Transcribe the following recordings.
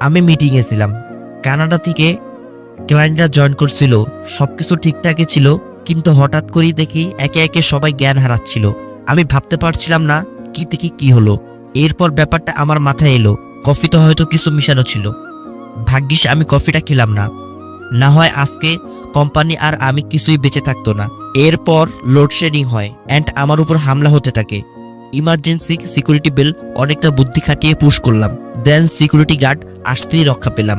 আমি মিটিংয়ে ছিলাম। কানাডা থেকে ক্লায়েন্টরা জয়েন করছিল। সবকিছু ঠিকঠাকই ছিল, কিন্তু হঠাৎ করেই দেখি একে একে সবাই জ্ঞান হারাচ্ছিল। আমি ভাবতে পারছিলাম না কি থেকে কি হলো। এরপর ব্যাপারটা আমার মাথায় এলো। কফিতে হয়তো কিছু মিশানো ছিল। ভাগ্যিস আমি কফিটা খেলাম না। না হয় আজকে কোম্পানি আর আমি কিছুই বেঁচে থাকতো না। এরপর লোডশেডিং হয় অ্যান্ড আমার উপর হামলা হতে থাকে। ইমার্জেন্সি সিকিউরিটি বেল অনেকটা বুদ্ধি খাটিয়ে পুশ করলাম। দেন সিকিউরিটি গার্ড আসতেই রক্ষা পেলাম।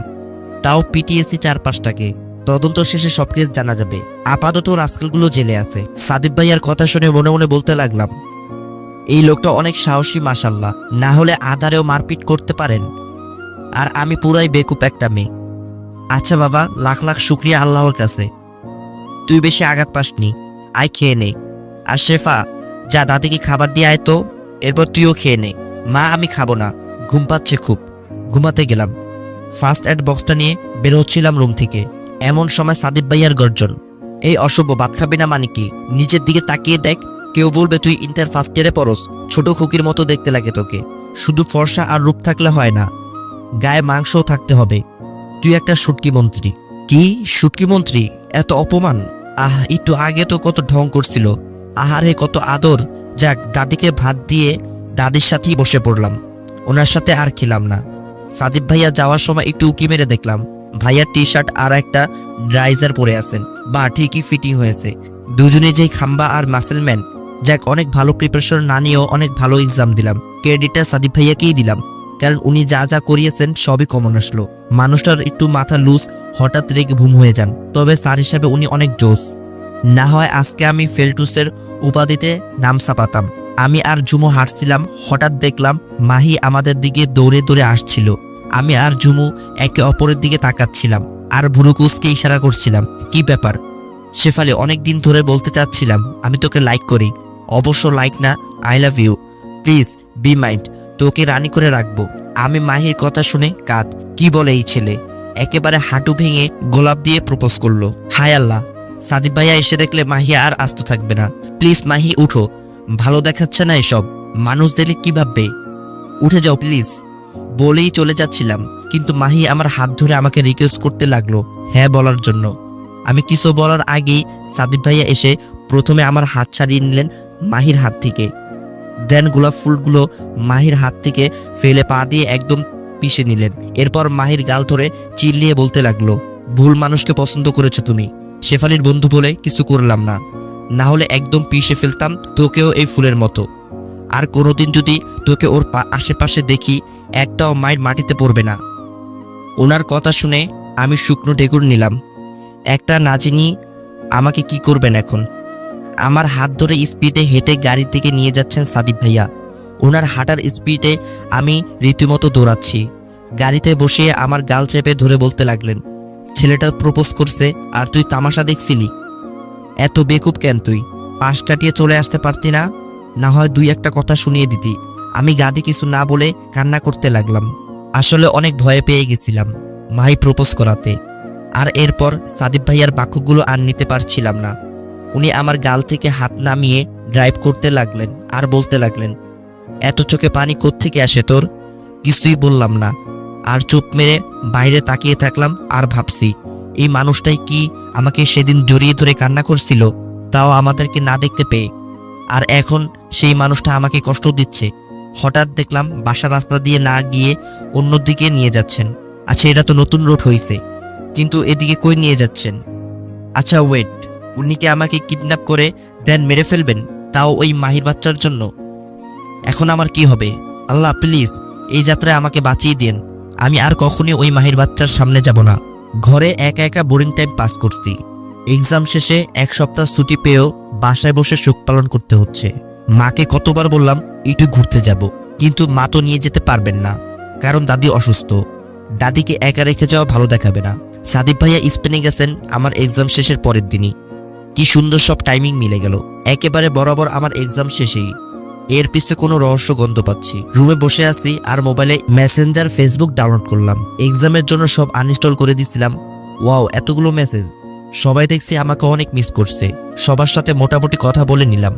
তাও পিটিএসসি চার পাঁচটাকে তদন্ত শেষে সব কেস জানা যাবে। আপাতত রাস্কেলগুলো জেলে আছে। সাদিব ভাইয়ার কথা শুনে মনে মনে বলতে লাগলাম, এই লোকটা অনেক সাহসী মাসাল্লাহ না হলে আধারেও মারপিট করতে পারেন। আর আমি পুরাই বেকুপ একটা মেয়ে। আচ্ছা বাবা, লাখ লাখ শুক্রিয়া আল্লাহর কাছে। তুই বেশি আঘাত পাসনি। আয় খেয়ে নে। আর শেফা, যা দাদিকে খাবার দিয়ে আয় তো। এরপর তুইও খেয়ে নে। মা, আমি খাব না। ঘুম পাচ্ছে খুব। ঘুমাতে গেলাম। ফার্স্ট এড বক্সটা নিয়ে বের হচ্ছিলাম রুম থেকে। এমন সময় সাদিব ভাইয়ার গর্জন, এই অশুভ, ভাত খাবি না মানে কি? নিজের দিকে তাকিয়ে দেখ, কেউ বলবে তুই ইন্টার ফার্স্ট ইয়ারে পড়স, ছোট খুকির মতো দেখতে লাগে তোকে। শুধু ফর্সা আর রূপ থাকলে হয় না, গায়ে মাংসও থাকতে হবে। তুই একটা সুটকি মন্ত্রী। কি? সুটকি মন্ত্রী? এত অপমান? আহ, একটু আগে তো কত ঢং করছিল। আহারে, কত আদর। যাক, দাদিকে ভাত দিয়ে দাদির সাথেই বসে পড়লাম। ওনার সাথে আর খেলাম না। সাদিব ভাইয়া যাওয়ার সময় একটু উকি মেরে দেখলাম। ভাইয়ার টি শার্ট আর একটা ড্রাইজার পরে আছেন। বা ঠিকই ফিটিং হয়েছে। দুজনে যেই খাম্বা আর মাসেলম্যান যাক অনেক ভালো প্রিপারেশন না নিয়েও অনেক ভালো এক্সাম দিলাম। ক্রেডিটটা সাদিব ভাইয়াকেই দিলাম। কারণ উনি যা যা করিয়েছেন সবই কমন আসলো। মানুষটার একটু মাথা লুজ হঠাৎ রেগে ভুম হয়ে যান। তবে স্যার হিসাবে উনি অনেক জোস। না হয় আজকে আমি ফেলটুসের উপাধিতে নাম ছাপাতাম। আমি আর ঝুমু হাঁটছিলাম, হঠাৎ দেখলাম মাহি আমাদের দিকে দৌড়ে দৌড়ে আসছিল। আমি আর ঝুমু একে অপরের দিকে তাকাচ্ছিলাম আর ভুরুকুসকে ইশারা করছিলাম, কি ব্যাপার? শেফালি, অনেক দিন ধরে বলতে চাচ্ছিলাম, আমি তোকে লাইক করি। অবশ্য লাইক না I love you please be mind তোকে রানি করে রাখব। আমি মাহির কথা শুনে কাঁদ, কি বলে এই ছেলে? একেবারে হাঁটু ভেঙে গোলাপ দিয়ে প্রপোজ করল, হায় আল্লাহ। সাদিব ভাইয়া এসে দেখলে মাহি আর আস্ত থাকবে না। প্লিজ মাহি, উঠো। ভালো দেখাচ্ছে না এসব। মানুষ দেখলে কি ভাববে? উঠে যাও প্লিজ বলেই চলে যাচ্ছিলাম, কিন্তু মাহি আমার হাত ধরে আমাকে রিকোয়েস্ট করতে লাগল হ্যাঁ বলার জন্য। আমি কিছু বলার আগেই সাদিব ভাইয়া এসে প্রথমে আমার হাত ছাড়িয়ে নিলেন মাহির হাত থেকে। দেন গোলাপ ফুলগুলো মাহির হাত থেকে ফেলে পা দিয়ে একদম পিষে নিলেন। এরপর মাহির গাল ধরে চিল্লিয়ে বলতে লাগল, ভুল মানুষকে পছন্দ করেছ তুমি। শেফালির বন্ধু বলে কিছু করলাম না। না হলে একদম পিষে ফেলতাম তোকেও এই ফুলের মতো। আর কোনোদিন যদি তোকে ওর আশেপাশে দেখি, একটাও মায়ের মাটিতে পড়বে না। ওনার কথা শুনে আমি শুকনো ঢেকুর নিলাম। একটা নাচিনি আমাকে কি করবেন এখন? আমার হাত ধরে স্পিডে হেঁটে গাড়ি থেকে নিয়ে যাচ্ছেন সাদিব ভাইয়া। ওনার হাঁটার স্পিডে আমি রীতিমতো দৌড়াচ্ছি। গাড়িতে বসে আমার গাল চেপে ধরে বলতে লাগলেন, ছেলেটা প্রপোজ করছে, আর তুই তামাশা দেখছিলি? এত বেকুব কেন তুই? পাশ কাটিয়ে চলে আসতে পারতি না? না হয় দুই একটা কথা শুনিয়ে দিতি। আমি গাদি কিছু না বলে কান্না করতে লাগলাম। আসলে অনেক ভয়ে পেয়ে গেছিলাম, মাই প্রপোজ করাতে। আর এরপর সাদিব ভাইয়ার বাক্যগুলো আর নিতে পারছিলাম না। উনি আমার গাল থেকে হাত নামিয়ে ড্রাইভ করতে লাগলেন আর বলতে লাগলেন, এত চোখে পানি কোত্থেকে আসে তোর? কিছুই বললাম না। আর চুপ মেরে বাইরে তাকিয়ে থাকলাম আর ভাবছি এই মানুষটাই কি আমাকে সেদিন জড়িয়ে ধরে কান্না করছিল, তাও আমাদেরকে না দেখতে পেয়ে। আর এখন সেই মানুষটা আমাকে কষ্ট দিচ্ছে। হঠাৎ দেখলাম বাসা রাস্তা দিয়ে না গিয়ে অন্যদিকে নিয়ে যাচ্ছেন। আচ্ছা এটা তো নতুন রোড হয়েছে কিন্তু এদিকে কই নিয়ে যাচ্ছেন? আচ্ছা ওয়েট, উনি কি আমাকে কিডন্যাপ করে দেন মেরে ফেলবেন, তাও ওই মাহির বাচ্চার জন্য? এখন আমার কি হবে? আল্লাহ, প্লিজ, এই যাত্রায় আমাকে বাঁচিয়ে দিন আমি আর কখনই ওই মাহির বাচ্চার সামনে যাব না। ঘরে একা একা বোরিং টাইম পাস করছি। এক্সাম শেষে এক সপ্তাহ ছুটি পেয়েও বাসায় বসে সুখ পালন করতে হচ্ছে। মাকে কতবার বললাম, একটু ঘুরতে যাব। কিন্তু মা তো নিয়ে যেতে পারবেন না, কারণ দাদি অসুস্থ। দাদিকে একা রেখে যাওয়া ভালো দেখাবে না। সাদিব ভাইয়া স্পেনে গেছেন আমার এক্সাম শেষের পরের দিনই। কি সুন্দর সব টাইমিং মিলে গেল। একেবারে বরাবর আমার এক্সাম শেষেই। এর পিছে কোনো রহস্য গন্ধ পাচ্ছি। রুমে বসে আছি আর মোবাইলে মেসেঞ্জার ফেসবুক ডাউনলোড করলাম। এক্সামের জন্য সব আনইনস্টল করে দিছিলাম। ওয়াও এতগুলো মেসেজ সবাই দেখছি আমাকে অনেক মিস করছে। সবার সাথে মোটামুটি কথা বলে নিলাম।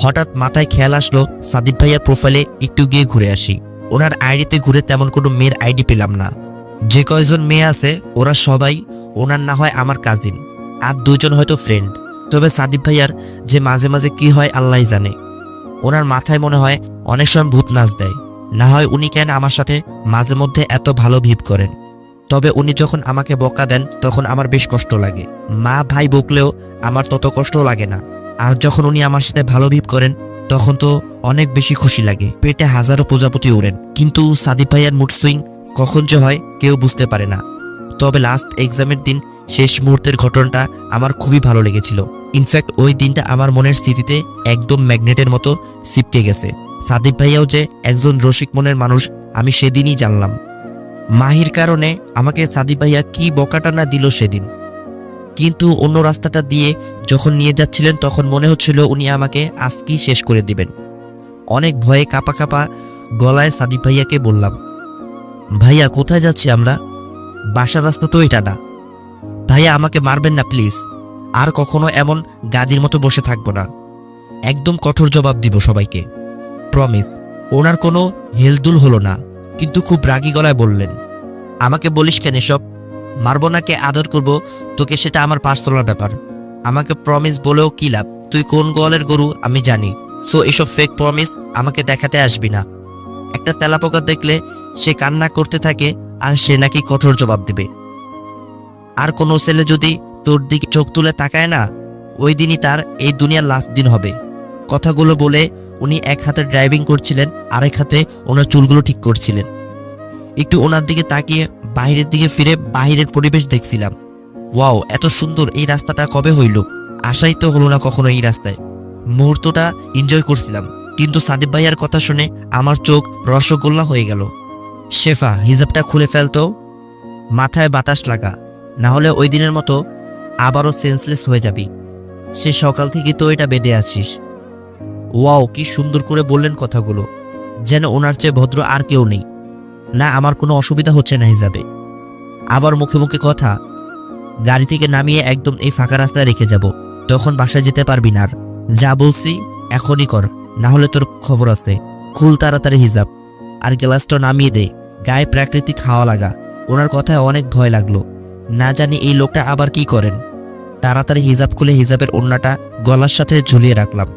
হঠাৎ মাথায় খেয়াল আসলো সাদিব ভাইয়ার প্রোফাইলে একটু গিয়ে ঘুরে আসি। ওনার আইডিতে ঘুরে তেমন কোনো মেয়ের আইডি পেলাম না। যে কয়জন মেয়ে আছে, ওরা সবাই ওনার না হয় আমার কাজিন আর দুজন হয়তো ফ্রেন্ড তবে সাদিব ভাইয়ার যে মাঝে মাঝে কি হয় আল্লাহ জানে। ওনার মাথায় মনে হয় অনেক সময় ভূত নাচ দেয়। না হয় উনি কেন আমার সাথে মাঝে মধ্যে এত ভালো ভিপ করেন। তবে উনি যখন আমাকে বকা দেন, তখন আমার বেশ কষ্ট লাগে। মা ভাই বকলেও আমার তত কষ্ট লাগে না। আর যখন উনি আমার সাথে ভালো ভিপ করেন, তখন তো অনেক বেশি খুশি লাগে। পেটে হাজারো প্রজাপতি ওড়েন। কিন্তু সাদিপ ভাইয়ার মুড সুইং কখন যে হয় কেউ বুঝতে পারে না। তবে লাস্ট এক্সামের দিন শেষ মুহূর্তের ঘটনাটা আমার খুবই ভালো লেগেছিল। ইনফ্যাক্ট ওই দিনটা আমার মনের স্থিতিতে একদম ম্যাগনেটের মতো সিপকে গেছে। সাদিপ ভাইয়াও যে একজন রসিক মনের মানুষ, আমি সেদিনই জানলাম। মাহির কারণে আমাকে সাদিপ ভাইয়া কি বকাটা না দিল সেদিন। কিন্তু অন্য রাস্তাটা দিয়ে যখন নিয়ে যাচ্ছিলেন, তখন মনে হচ্ছিল উনি আমাকে আজকেই শেষ করে দিবেন। অনেক ভয়ে কাপা কাপা গলায় সাদিপ ভাইয়াকে বললাম, ভাইয়া, কোথায় যাচ্ছি আমরা? বাসার রাস্তা তো এটা না। ভাইয়া, আমাকে মারবেন না, প্লিজ। আর কখনো এমন গাদির মতো বসে থাকব না। একদম কঠোর জবাব দিব সবাইকে। প্রমিস ওনার কোনো হেলদুল হলো না, কিন্তু খুব রাগী গলায় বললেন, আমাকে বলিস কেন এসব? মারবো না কে? আদর করব? তোকে সেটা আমার পার্সোনাল ব্যাপার। আমাকে প্রমিস বলেও কি লাভ? তুই কোন গোয়ালের গরু? আমি জানি। সো এসব ফেক প্রমিস আমাকে দেখাতে আসবি না। একটা তেলাপোকা দেখলে সে কান্না করতে থাকে আর সে নাকি কঠোর জবাব দেবে। আর কোনো ছেলে যদি তোর দিকে চোখ তুলে তাকায় না, ওই দিনই তার এই দুনিয়ার লাস্ট দিন হবে। কথাগুলো বলে উনি এক হাতে ড্রাইভিং করছিলেন, আরেক হাতে ওনার চুলগুলো ঠিক করছিলেন। একটু ওনার দিকে তাকিয়ে বাইরের দিকে ফিরে বাইরের পরিবেশ দেখছিলাম। ওয়াও, এত সুন্দর এই রাস্তাটা কবে হইল? আশাই তো হলো না কখনো এই রাস্তায়। মুহূর্তটা এনজয় করছিলাম, কিন্তু সাদিব ভাইয়ার কথা শুনে আমার চোখ রসগোল্লা হয়ে গেল। শেফা, হিজাবটা খুলে ফেলতো। মাথায় বাতাস লাগা, না হলে ওই দিনের মতো আবারও সেন্সলেস হয়ে যাবি। সে সকাল থেকে তো এটা বেঁধে আছিস। ওয়াও, কি সুন্দর করে বললেন কথাগুলো। যেন ওনার চেয়ে ভদ্র আর কেউ নেই। না, আমার কোনো অসুবিধা হচ্ছে না হিসাবে আবার মুখে মুখে কথা, গাড়ি থেকে নামিয়ে একদম এই ফাঁকা রাস্তায় রেখে যাব। তখন বাসায় যেতে পারবি না আর। যা বলছি, এখনই কর, না হলে তোর খবর আছে। খুল তাড়াতাড়ি হিজাব। আর গ্লাসটা নামিয়ে দে, গায়ে প্রাকৃতিক হাওয়া লাগা। ওনার কথায় অনেক ভয় লাগল। না জানি এই লোকটা আবার কি করেন। তাড়াতাড়ি হিজাব খুলে হিজাবের ওড়নাটা গলার সাথে ঝুলিয়ে রাখলাম।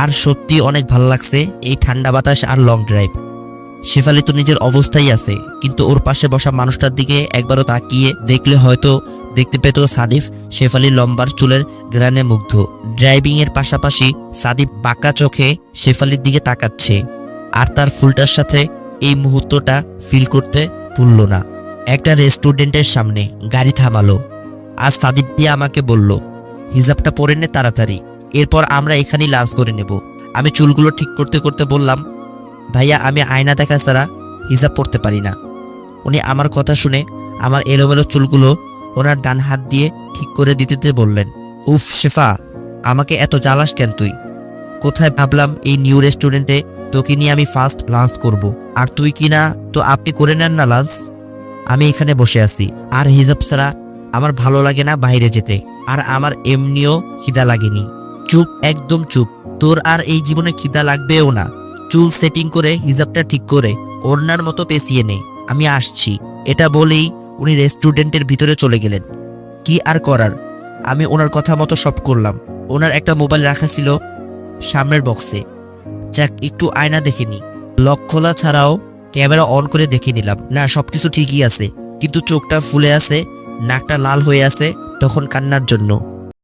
আর সত্যি অনেক ভালো লাগছে এই ঠান্ডা বাতাস আর লং ড্রাইভ শেফালি তো নিজের অবস্থাই আছে, কিন্তু ওর পাশে বসা মানুষটার দিকে একবারও তাকিয়ে দেখলে হয়তো দেখতে পেত সাদিফ শেফালি লম্বার চুলের গ্রানে মুগ্ধ। ড্রাইভিং এর পাশাপাশি সাদিফ বাঁকা চোখে শেফালির দিকে তাকাচ্ছে, আর তার ফুলটার সাথে এই মুহূর্তটা ফিল করতে ভুলল না। একটা রেস্টুরেন্টের সামনে গাড়ি থামালো। আর সাদিপ দিয়ে আমাকে বলল, হিজাবটা পরে নে তাড়াতাড়ি, এরপর আমরা এখানেই লাঞ্চ করে নেব। আমি চুলগুলো ঠিক করতে করতে বললাম, ভাইয়া, আমি আয়না দেখা ছাড়া হিজাব পড়তে পারি না। উনি আমার কথা শুনে আমার এলোমেলো চুলগুলো ওনার ডান হাত দিয়ে ঠিক করে দিতে দিতে বললেন, উফ শেফা, আমাকে এত জ্বালাস কেন তুই? কোথায় ভাবলাম এই নিউ রেস্টুরেন্টে তোকে নিয়ে আমি ফার্স্ট লাঞ্চ করব। আর তুই কিনা তো আপনি করে নেন না লাঞ্চ আমি এখানে বসে আছি। আর হিজাব ছাড়া আমার ভালো লাগে না বাইরে যেতে। আর আমার এমনিও খিদা লাগেনি। চুপ, একদম চুপ। তোর আর এই জীবনে খিদা লাগবেও না। চুল সেটিং করে হিজাবটা ঠিক করে, ওড়নার মতো পেঁচিয়ে নে। আমি আসছি। এটা বলেই উনি রেস্টুরেন্টের ভিতরে চলে গেলেন। কি আর করার? আমি ওনার কথা মতো সব করলাম। ওনার একটা মোবাইল রাখা ছিল সামনের বক্সে যাক, একটু আয়না দেখে নি। লক খোলা ছাড়াও ক্যামেরা অন করে দেখে নিলাম। না, সবকিছু ঠিকই আছে। কিন্তু চোখটা ফুলে আছে, নাকটা লাল হয়ে আছে তখন কান্নার জন্য।